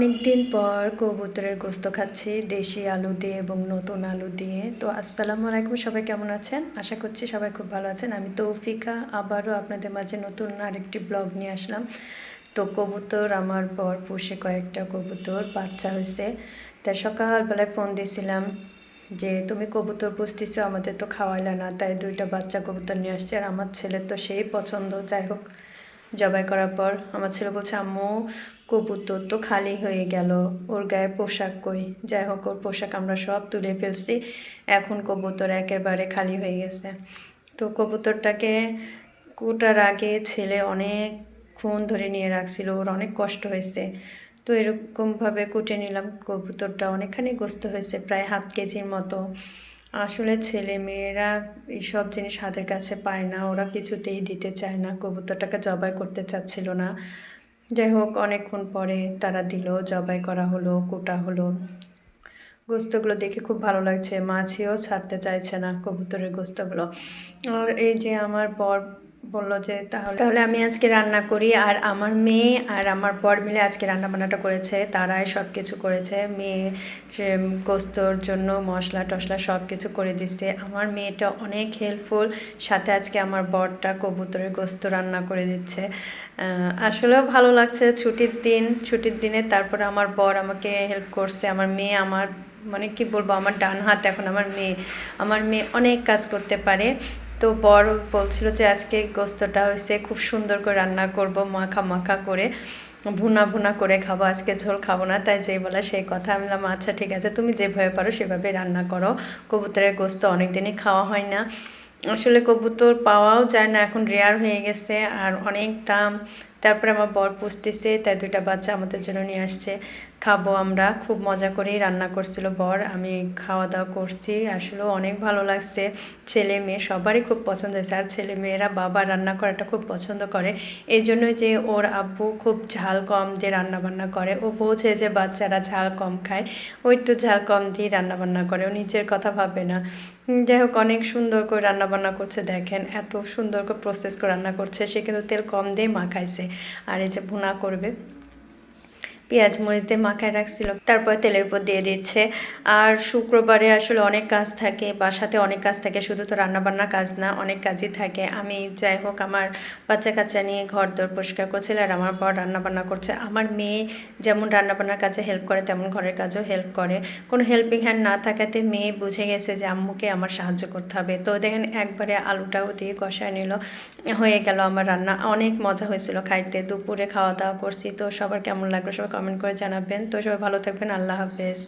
অনেক দিন পর কবুতরের গোস্ত খাচ্ছি, দেশি আলু দিয়ে এবং নতুন আলু দিয়ে। তো আসসালামু আলাইকুম, সবাই কেমন আছেন? আশা করছি সবাই খুব ভালো আছেন। আমি তৌফিকা, আবারও আপনাদের মাঝে নতুন আরেকটি ব্লগ নিয়ে আসলাম। তো কবুতর আমার পর পুষে কয়েকটা কবুতর, বাচ্চা হয়েছে তাই সকালবেলায় ফোন দিয়েছিলাম যে, তুমি কবুতর পুষতেছো, আমাদের তো খাওয়াইলা না। তাই দুইটা বাচ্চা কবুতর নিয়ে আসছে। আর আমার ছেলের তো সেই পছন্দ। যাই হোক জবাই করার পর আমার ছেলে বলছে, আম্মু, কবুতর তো খালি হয়ে গেল। ওর গায়ে পোশাক কই? যাই হোক, ওর পোশাক আমরা সব তুলে ফেলছি। এখন কবুতর একেবারে খালি হয়ে গেছে। তো কবুতরটাকে কুটার আগে ছেলে অনেক অনেকক্ষণ ধরে নিয়ে রাখছিল। ওর অনেক কষ্ট হয়েছে। তো এরকমভাবে কুটে নিলাম। কবুতরটা অনেকখানি গোস্ত হয়েছে, প্রায় হাফ কেজির মতো। আসলে ছেলে মেয়েরা এইসব জিনিস হাতের কাছে পায় না, ওরা কিছুতেই দিতে চায় না, কবুতরটাকে জবাই করতে চাচ্ছিল না। যাই হোক, অনেকক্ষণ পরে তারা দিল, জবাই করা হলো, কোটা হলো। গোস্তগুলো দেখে খুব ভালো লাগছে, মাছিও ছাড়তে চাইছে না কবুতরের গোস্তগুলো। আর এই যে আমার বর বলল যে, তাহলে তাহলে আমি আজকে রান্না করি। আর আমার মেয়ে আর আমার বর মিলে আজকে রান্না বান্নাটা করেছে। তারাই সব কিছু করেছে। মেয়ে গোস্তর জন্য মশলা টশলা সব কিছু করে দিচ্ছে। আমার মেয়েটা অনেক হেল্পফুল। সাথে আজকে আমার বরটা কবুতরের গোস্ত রান্না করে দিচ্ছে। আসলেও ভালো লাগছে ছুটির দিন। ছুটির দিনে তারপরে আমার বর আমাকে হেল্প করছে। আমার মেয়ে আমার মানে কি বলব, আমার ডান হাত এখন আমার মেয়ে। আমার মেয়ে অনেক কাজ করতে পারে। তো বর বলছিল যে আজকে গোস্তটা হয়েছে, খুব সুন্দর করে রান্না করব, মাখা মাখা করে, ভুনা ভুনা করে খাব, আজকে ঝোল খাব না, তাই যেই বলা সেই কথা। আমি বললাম আচ্ছা ঠিক আছে, তুমি যেভাবে পারো সেভাবে রান্না করো। কবুতরের গোস্ত অনেক দিনই খাওয়া হয় না। আসলে কবুতর পাওয়াও যায় না, এখন রেয়ার হয়ে গেছে, আর অনেক দাম তারপরে আমার বর পুষতেছে তাই দুইটা বাচ্চা আমাদের জন্য নিয়ে আসছে। খাব আমরা, খুব মজা করেই রান্না করছিল বর, আমি খাওয়া দাওয়া করছি, আসলেও অনেক ভালো লাগছে। ছেলে মেয়ে সবারই খুব পছন্দ হয়েছে, আর ছেলে মেয়েরা বাবা রান্না করাটা খুব পছন্দ করে। এই জন্যই যে ওর আব্বু খুব ঝাল কম দিয়ে রান্না বান্না করে, ও বোঝে যে বাচ্চারা ঝাল কম খায়, ও একটু ঝাল কম দিয়ে রান্নাবান্না করে, ও নিজের কথা ভাবে না। যাই হোক, অনেক সুন্দর করে রান্নাবান্না করছে, দেখেন, এত সুন্দর করে প্রসেস করে রান্না করছে, সে কিন্তু তেল কম দিয়ে মাখাইছে। আর এই যে ভুনা করবে। পেঁয়াজ দিয়ে মাখায় রাখছিল, তারপর তেলের উপর দিয়ে দিচ্ছে। আর শুক্রবারে আসলে অনেক কাজ থাকে, বাসাতে অনেক কাজ থাকে, শুধু তো রান্নাবান্না কাজ না, অনেক কাজই থাকে। আমি যাই হোক, আমার বাচ্চা কাচ্চা নিয়ে ঘর দর পরিষ্কার করছিল আর আমার বর রান্নাবান্না করছে। আমার মেয়ে যেমন রান্নাবান্নার কাজে হেল্প করে, তেমন ঘরের কাজেও হেল্প করে। কোনো হেল্পিং হ্যান্ড না থাকাতে মেয়ে বুঝে গেছে যে, আম্মুকে আমার সাহায্য করতে হবে। তো দেখেন, একবারে আলুটাও দিয়ে কষায় নিল। হয়ে গেল আমার রান্না। অনেক মজা হয়েছিল খাইতে। দুপুরে খাওয়া দাওয়া করছি। তো সবার কেমন লাগল? সবাই কমেন্ট করে জানাবেন। তো সবাই ভালো থাকবেন আল্লাহ হাফেজ।